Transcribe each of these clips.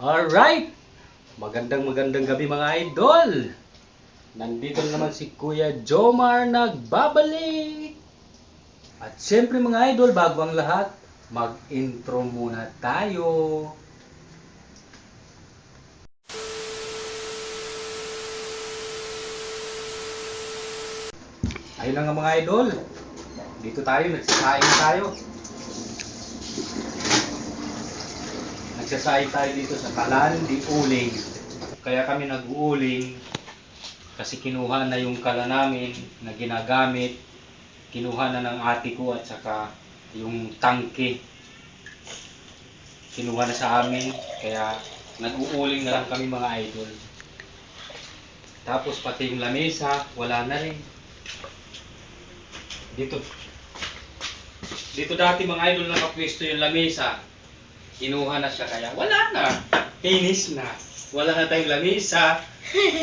Alright! Magandang magandang gabi mga idol! Nandito na naman si Kuya Jomar nagbabalik! At syempre mga idol, bago ang lahat, mag-intro muna tayo! Ayun na nga mga idol, dito tayo, nagsasaing tayo. Nagsasaing tayo dito sa Kalan di Uling. Kaya kami nag-uuling kasi kinuha na yung kala namin na ginagamit. Kinuha na ng ate ko at saka yung tangke. Kinuha na sa amin kaya nag-uuling na lang kami mga idol. Tapos pati yung lamesa, wala na rin. Dito. Dito dati mga idol nakapwesto yung lamesa. Kinuha na siya kaya wala na. Finish na. Wala na tayong lamesa.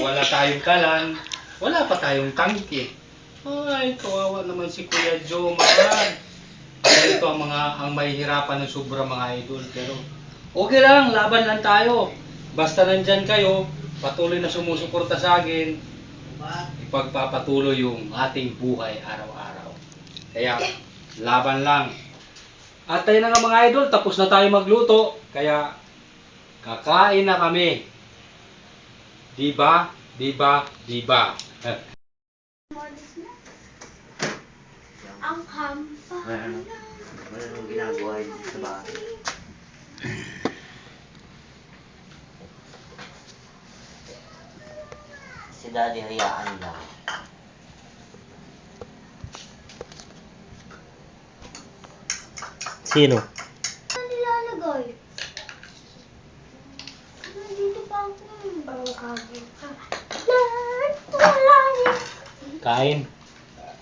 Wala tayong kalan. Wala pa tayong tangke. Ay, kawawa naman si Kuya Joe, man. Kaya ito ang mga ang mahihirapan ng sobra mga idol. Pero okay lang, laban lang tayo. Basta nandyan kayo, patuloy na sumusuporta sa akin, ipagpapatuloy yung ating buhay araw-araw. Kaya, laban lang. At tayo na nga mga idol, tapos na tayo magluto. Kaya, kakain na kami. Diba? Diba? Diba? Ang hampa. Wala nang ginagawa dito sa bahay. Si Daddy hayaan lang. Sino? Ano nilalagay? Nandito pa ako. Ang kabo ka. Kain.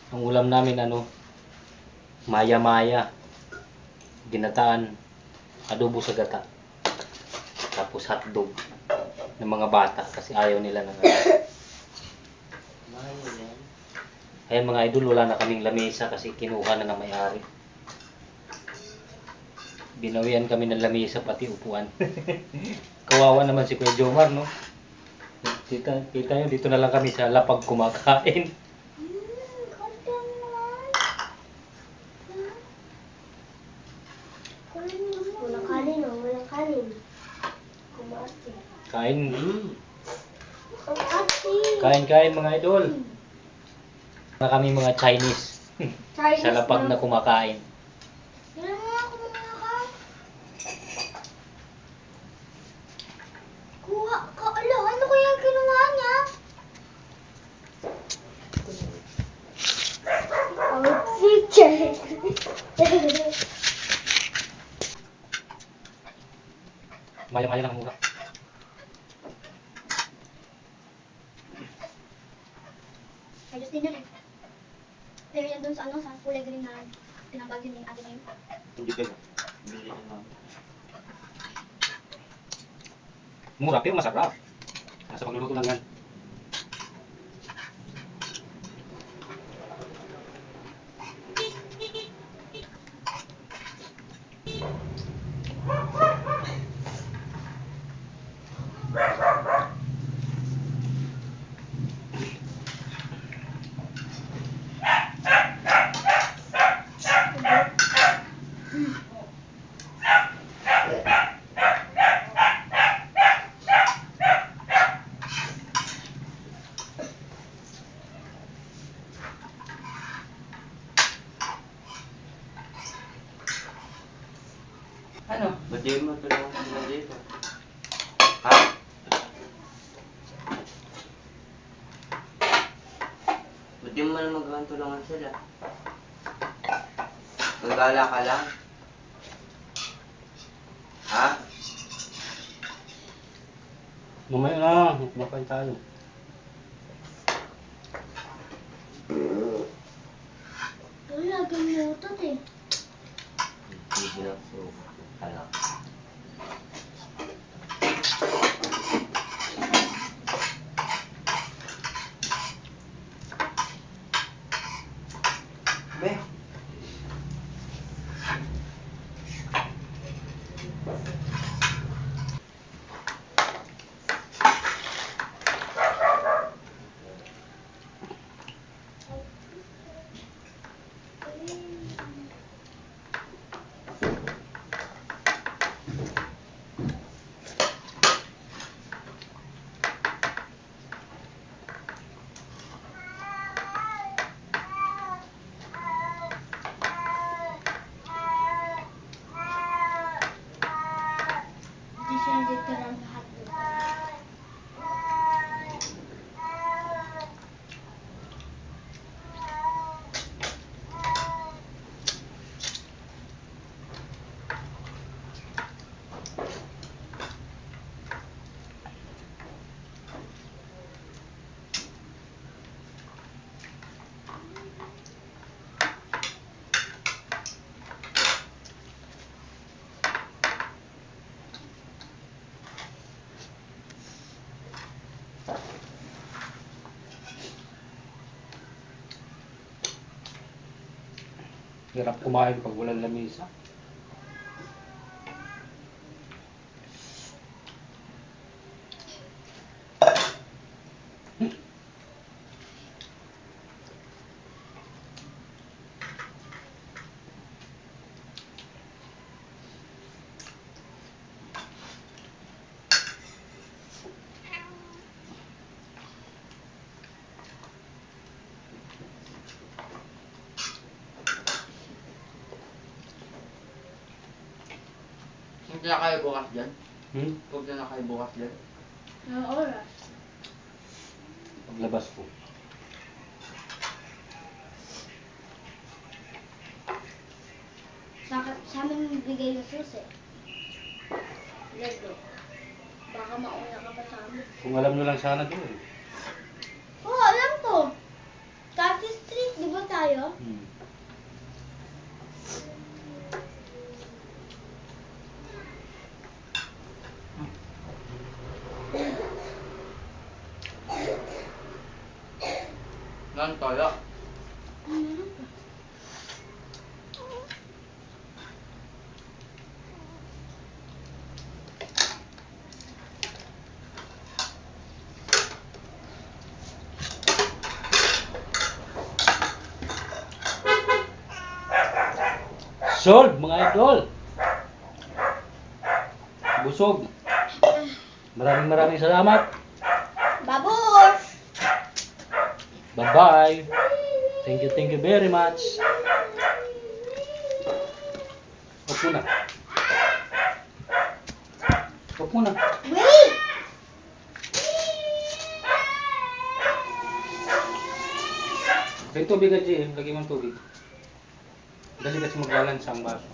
Ang ulam namin ano, maya-maya. Ginataan. Adobo sa gata. Tapos hotdog ng mga bata kasi ayaw nila ng ano. Ayan mga idol, wala na kaming lamesa kasi kinuha na ng may-ari. Binawian kami ng lamesa pati upuan. Kawawa naman si Kuya Jomar, no? Kita, kita nyo, dito na lang kami sa lapag kumakain. Walang kanin oh, walang kanin. Kumati. Kain, Ang ati. kain, kain mga idol. Na kami mga Chinese Chinese sa lapag na kumakain. Yan nga ako mga ka. Kuha ka. Ala, ano kaya ginawa niya? Outfit check. Maya-maya lang muna. Ayos din yun eh. Pero yan dun sa ano, sa kulay green na pinabagyo ni ate ngayon. Hindi ka na. Bili na. Mura pero masarap. Nasa pagluluto lang yan. Ano? Ba't di mo tulungan sila dito? Ha? Ba't di mo man magawang tulungan sila? Magala ka lang? Ha? Mamaya na, kumakain tayo. Wala, gamutot eh. Hindi na po. Alam. Be. Siya dito Hirap kumain pag walang lamisa. Punta na kayo bukas dyan? Hmm? Punta na kayo bukas dyan? Ang oras. Paglabas ko. Sa, sa amin bigay yung susi. Lego. Baka mauna ka pa sa amin. Kung alam nyo lang sana doon. Oo, oh, alam ko. Cathy Street, di ba tayo? Hmm. Lang toyo. Solve mga idol! Busog! Maraming maraming salamat! Bye-bye! Thank you, thank you very much! Huwag muna. Huwag muna. Wait! May tubig ka, Jim. Lagay mo tubig. Dali kasi maglalansa ang baso.